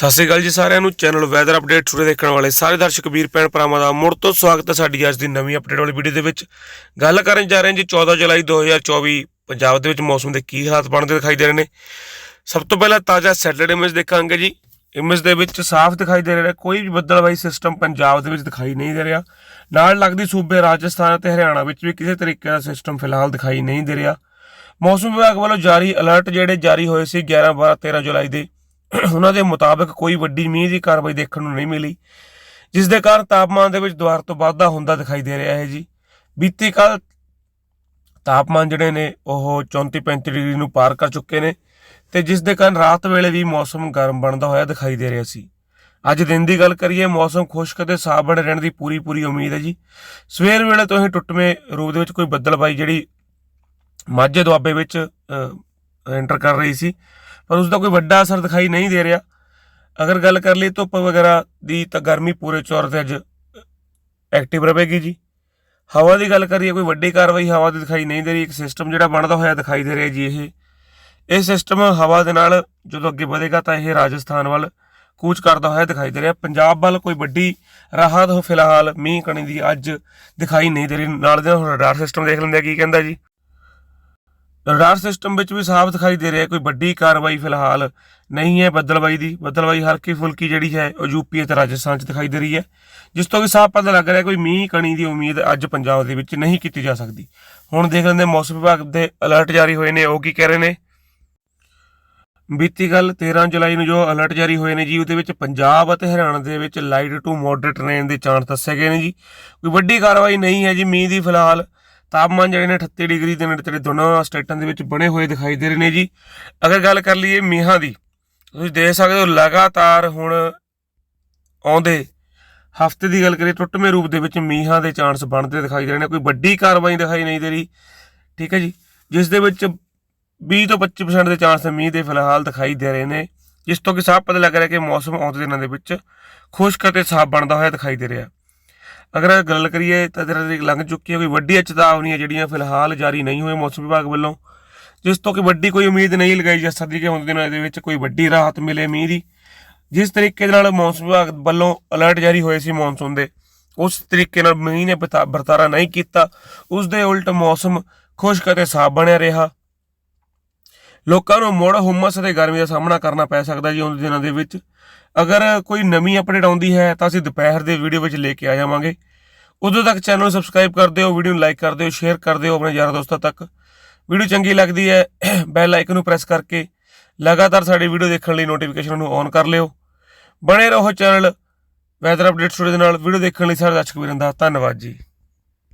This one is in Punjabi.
ਸਤਿ ਸ਼੍ਰੀ ਅਕਾਲ ਜੀ ਸਾਰਿਆਂ ਨੂੰ। ਚੈਨਲ ਵੈਦਰ ਅਪਡੇਟ ਟੂਡੇ ਦੇਖਣ ਵਾਲੇ ਸਾਰੇ ਦਰਸ਼ਕ ਵੀਰ, ਭੈਣ ਭਰਾਵਾਂ ਦਾ ਮੁੜ ਤੋਂ ਸਵਾਗਤ ਹੈ ਸਾਡੀ ਅੱਜ ਦੀ ਨਵੀਂ ਅਪਡੇਟ ਵਾਲੀ ਵੀਡੀਓ ਦੇ ਵਿੱਚ। ਗੱਲ ਕਰਨ ਜਾ ਰਹੇ ਹਾਂ ਜੀ 14 ਜੁਲਾਈ 2024 ਪੰਜਾਬ ਦੇ ਵਿੱਚ ਮੌਸਮ ਦੇ ਕੀ ਹਾਲਾਤ ਬਣਦੇ ਦਿਖਾਈ ਦੇ ਰਹੇ ਨੇ। ਸਭ ਤੋਂ ਪਹਿਲਾਂ ਤਾਜ਼ਾ ਸੈਟਲਡ ਇਮੇਜ ਦੇਖਾਂਗੇ ਜੀ। ਇਮੇਜ ਦੇ ਵਿੱਚ ਸਾਫ਼ ਦਿਖਾਈ ਦੇ ਰਿਹਾ, ਕੋਈ ਵੀ ਬੱਦਲਵਾਈ ਸਿਸਟਮ ਪੰਜਾਬ ਦੇ ਵਿੱਚ ਦਿਖਾਈ ਨਹੀਂ ਦੇ ਰਿਹਾ। ਨਾਲ ਲੱਗਦੀ ਸੂਬੇ ਰਾਜਸਥਾਨ ਅਤੇ ਹਰਿਆਣਾ ਵਿੱਚ ਵੀ ਕਿਸੇ ਤਰੀਕੇ ਦਾ ਸਿਸਟਮ ਫਿਲਹਾਲ ਦਿਖਾਈ ਨਹੀਂ ਦੇ ਰਿਹਾ। ਮੌਸਮ ਵਿਭਾਗ ਵੱਲੋਂ ਜਾਰੀ ਅਲਰਟ ਜਿਹੜੇ ਜਾਰੀ ਹੋਏ ਸੀ 11 12 13 ਜੁਲਾਈ ਦੇ। ਉਹਨਾਂ ਦੇ ਮੁਤਾਬਕ ਕੋਈ ਵੱਡੀ ਮੀਂਹ ਦੀ ਕਾਰਵਾਈ ਦੇਖਣ ਨੂੰ ਨਹੀਂ ਮਿਲੀ, ਜਿਸ ਦੇ ਕਾਰਨ ਤਾਪਮਾਨ ਦੇ ਵਿੱਚ ਦੁਬਾਰ ਤੋਂ ਵਾਧਾ ਹੁੰਦਾ ਦਿਖਾਈ ਦੇ ਰਿਹਾ ਹੈ ਜੀ। ਬੀਤੀ ਕੱਲ ਤਾਪਮਾਨ ਜਿਹੜੇ ਨੇ, ਉਹ 34 35 ਡਿਗਰੀ ਨੂੰ ਪਾਰ ਕਰ ਚੁੱਕੇ ਨੇ ਤੇ ਜਿਸ ਦੇ ਕਾਰਨ ਰਾਤ ਵੇਲੇ ਵੀ ਮੌਸਮ ਗਰਮ ਬਣਦਾ ਹੋਇਆ ਦਿਖਾਈ ਦੇ ਰਿਹਾ ਸੀ। ਅੱਜ ਦਿਨ ਦੀ ਗੱਲ ਕਰੀਏ, ਮੌਸਮ ਖੁਸ਼ਕ ਤੇ ਸਾਫ਼ ਬਣੇ ਰਹਿਣ ਦੀ ਪੂਰੀ ਪੂਰੀ ਉਮੀਦ ਹੈ ਜੀ। ਸਵੇਰ ਵੇਲੇ ਤੋਂ ਹੀ ਟੁੱਟਵੇਂ ਰੂਪ ਦੇ ਵਿੱਚ ਕੋਈ ਬੱਦਲਬਾਈ ਜਿਹੜੀ ਮਾਝੇ ਦੁਆਬੇ ਵਿੱਚ ਐਂਟਰ ਕਰ ਰਹੀ ਸੀ। ਪਰ ਉਸ ਦਾ ਕੋਈ ਵੱਡਾ ਅਸਰ ਦਿਖਾਈ ਨਹੀਂ ਦੇ ਰਿਹਾ। ਅਗਰ ਗੱਲ ਕਰ ਲਈ ਧੁੱਪ ਵਗੈਰਾ ਦੀ ਤਾਂ ਗਰਮੀ ਪੂਰੇ ਚੌਰ ਤੇ ਅੱਜ ਐਕਟਿਵ ਰਹੇਗੀ ਜੀ। ਹਵਾ ਦੀ ਗੱਲ ਕਰੀਏ, ਕੋਈ ਵੱਡੀ ਕਾਰਵਾਈ ਹਵਾ ਦੀ ਦਿਖਾਈ ਨਹੀਂ ਦੇ ਰਹੀ। ਇੱਕ ਸਿਸਟਮ ਜਿਹੜਾ ਬਣਦਾ ਹੋਇਆ ਦਿਖਾਈ ਦੇ ਰਿਹਾ ਜੀ ਇਹ। ਇਹ ਸਿਸਟਮ ਹਵਾ ਦੇ ਨਾਲ ਜਦੋਂ ਅੱਗੇ ਵਧੇਗਾ ਤਾਂ ਇਹ ਰਾਜਸਥਾਨ ਵੱਲ ਕੂਚ ਕਰਦਾ ਹੋਇਆ ਦਿਖਾਈ ਦੇ ਰਿਹਾ। ਪੰਜਾਬ ਵੱਲ ਕੋਈ ਵੱਡੀ ਰਾਹਤ ਹੋ ਫਿਲਹਾਲ ਮੀਂਹ ਕਣੀ ਦੀ ਅੱਜ ਦਿਖਾਈ ਨਹੀਂ ਦੇ ਰਹੀ। ਨਾਲ ਦੇ ਨਾਲ ਰਡਾਰ ਸਿਸਟਮ ਦੇਖ ਲੈਂਦੇ ਆ ਕੀ ਕਹਿੰਦਾ ਜੀ। ਰਡਾਰ ਸਿਸਟਮ ਵਿੱਚ ਵੀ ਸਾਫ਼ ਦਿਖਾਈ ਦੇ ਰਿਹਾ ਕੋਈ ਵੱਡੀ ਕਾਰਵਾਈ ਫਿਲਹਾਲ ਨਹੀਂ ਹੈ ਬੱਦਲਬਾਈ ਦੀ। ਬੱਦਲਬਾਈ ਹਲਕੀ ਫੁਲਕੀ ਜਿਹੜੀ ਹੈ, ਉਹ ਯੂਪੀ ਅਤੇ ਰਾਜਸਥਾਨ 'ਚ ਦਿਖਾਈ ਦੇ ਰਹੀ ਹੈ, ਜਿਸ ਤੋਂ ਕਿ ਸਾਫ਼ ਪਤਾ ਲੱਗ ਰਿਹਾ ਕੋਈ ਮੀਂਹ ਕਣੀ ਦੀ ਉਮੀਦ ਅੱਜ ਪੰਜਾਬ ਦੇ ਵਿੱਚ ਨਹੀਂ ਕੀਤੀ ਜਾ ਸਕਦੀ। ਹੁਣ ਦੇਖ ਲੈਂਦੇ ਮੌਸਮ ਵਿਭਾਗ ਦੇ ਅਲਰਟ ਜਾਰੀ ਹੋਏ ਨੇ, ਉਹ ਕੀ ਕਹਿ ਰਹੇ ਨੇ? ਬੀਤੀ ਕੱਲ 13 ਜੁਲਾਈ ਨੂੰ ਜੋ ਅਲਰਟ ਜਾਰੀ ਹੋਏ ਨੇ ਜੀ, ਉਹਦੇ ਵਿੱਚ ਪੰਜਾਬ ਅਤੇ ਹਰਿਆਣਾ ਦੇ ਵਿੱਚ ਲਾਈਟ ਟੂ ਮੋਡਰੇਟ ਰੇਨ ਦੇ ਚਾਂਸ ਦੱਸੇ ਗਏ ਨੇ ਜੀ। ਕੋਈ ਵੱਡੀ ਕਾਰਵਾਈ ਨਹੀਂ ਹੈ ਜੀ, ਮੀਂਹ ਦੀ ਫਿਲਹਾਲ ਤਾਪਮਾਨ ਜਿਹੜੇ ਨੇ 38 ਡਿਗਰੀ ਦੇ ਨੇੜੇ ਤੇੜੇ ਦੋਨਾਂ ਸਟੇਟਾਂ ਦੇ ਵਿੱਚ ਬਣੇ ਹੋਏ ਦਿਖਾਈ ਦੇ ਰਹੇ ਨੇ ਜੀ। ਅਗਰ ਗੱਲ ਕਰ ਲਈਏ ਮੀਂਹਾਂ ਦੀ, ਤੁਸੀਂ ਦੇਖ ਸਕਦੇ ਹੋ ਲਗਾਤਾਰ ਹੁਣ ਆਉਂਦੇ ਹਫ਼ਤੇ ਦੀ ਗੱਲ ਕਰੀਏ ਟੁੱਟਵੇਂ ਰੂਪ ਦੇ ਵਿੱਚ ਮੀਂਹਾਂ ਦੇ ਚਾਂਸ ਬਣਦੇ ਦਿਖਾਈ ਦੇ ਰਹੇ ਨੇ, ਕੋਈ ਵੱਡੀ ਕਾਰਵਾਈ ਦਿਖਾਈ ਨਹੀਂ ਦੇ ਰਹੀ। ਠੀਕ ਹੈ ਜੀ, ਜਿਸ ਦੇ ਵਿੱਚ 20 ਤੋਂ 25% ਦੇ ਚਾਂਸ ਮੀਂਹ ਦੇ ਫਿਲਹਾਲ ਦਿਖਾਈ ਦੇ ਰਹੇ ਨੇ, ਜਿਸ ਤੋਂ ਕਿ ਸਾਫ਼ ਪਤਾ ਲੱਗ ਰਿਹਾ ਕਿ ਮੌਸਮ ਆਉਂਦੇ ਦਿਨਾਂ ਦੇ ਵਿੱਚ ਖੁਸ਼ਕ ਅਤੇ ਸਾਫ਼ ਬਣਦਾ ਹੋਇਆ ਦਿਖਾਈ ਦੇ ਰਿਹਾ। ਅਗਰ ਗੱਲ ਕਰੀਏ ਤਾਂ ਤੇਰਾ ਤਰੀਕ ਲੰਘ ਚੁੱਕੀ ਹੈ ਕੋਈ ਵੱਡੀ ਚੇਤਾਵਨੀਆਂ ਜਿਹੜੀਆਂ ਫਿਲਹਾਲ ਜਾਰੀ ਨਹੀਂ ਹੋਏ ਮੌਸਮ ਵਿਭਾਗ ਵੱਲੋਂ। ਜਿਸ ਤੋਂ ਕਿ ਵੱਡੀ ਕੋਈ ਉਮੀਦ ਨਹੀਂ ਲਗਾਈ ਜਾ ਸਕਦੀ ਕਿ ਆਉਂਦੇ ਦਿਨਾਂ ਦੇ ਵਿੱਚ ਕੋਈ ਵੱਡੀ ਰਾਹਤ ਮਿਲੇ ਮੀਂਹ ਦੀ। ਜਿਸ ਤਰੀਕੇ ਦੇ ਨਾਲ ਮੌਸਮ ਵਿਭਾਗ ਵੱਲੋਂ ਅਲਰਟ ਜਾਰੀ ਹੋਏ ਸੀ ਮੌਨਸੂਨ ਦੇ। ਉਸ ਤਰੀਕੇ ਨਾਲ ਮੀਂਹ ਨੇ ਬਤਾ- ਵਰਤਾਰਾ ਨਹੀਂ ਕੀਤਾ। ਉਸ ਦੇ ਉਲਟ ਮੌਸਮ ਖੁਸ਼ਕ ਅਤੇ ਸਾਫ਼ ਬਣਿਆ ਰਿਹਾ। ਲੋਕਾਂ ਨੂੰ ਮੁੜ ਹੁਮਸ ਅਤੇ ਗਰਮੀ ਦਾ ਸਾਹਮਣਾ ਕਰਨਾ ਪੈ ਸਕਦਾ ਜੀ ਆਉਂਦੇ ਦਿਨਾਂ ਦੇ ਵਿੱਚ। ਅਗਰ ਕੋਈ ਨਵੀਂ ਅਪਡੇਟ ਆਉਂਦੀ ਹੈ ਤਾਂ ਅਸੀਂ ਦੁਪਹਿਰ ਦੇ ਵੀਡੀਓ ਵਿੱਚ ਲੈ ਕੇ ਆ ਜਾਵਾਂਗੇ। ਉਦੋਂ ਤੱਕ ਚੈਨਲ ਨੂੰ ਸਬਸਕ੍ਰਾਈਬ ਕਰ ਦਿਓ, ਵੀਡੀਓ ਨੂੰ ਲਾਈਕ ਕਰ ਦਿਓ, ਸ਼ੇਅਰ ਕਰ ਦਿਓ ਆਪਣੇ ਯਾਰਾਂ ਦੋਸਤਾਂ ਤੱਕ। ਵੀਡੀਓ ਚੰਗੀ ਲੱਗਦੀ ਹੈ ਬੈਲ ਆਈਕਨ ਨੂੰ ਪ੍ਰੈਸ ਕਰਕੇ ਲਗਾਤਾਰ ਸਾਡੀ ਵੀਡੀਓ ਦੇਖਣ ਲਈ ਨੋਟੀਫਿਕੇਸ਼ਨ ਨੂੰ ਔਨ ਕਰ ਲਿਓ। ਬਣੇ ਰਹੋ ਚੈਨਲ ਵੈਦਰ ਅਪਡੇਟ ਸਟੂਡੀਓ ਦੇ ਨਾਲ। ਵੀਡੀਓ ਦੇਖਣ ਲਈ ਸਾਰੇ ਦਰਸ਼ਕ ਵੀਰਾਂ ਦਾ ਧੰਨਵਾਦ ਜੀ।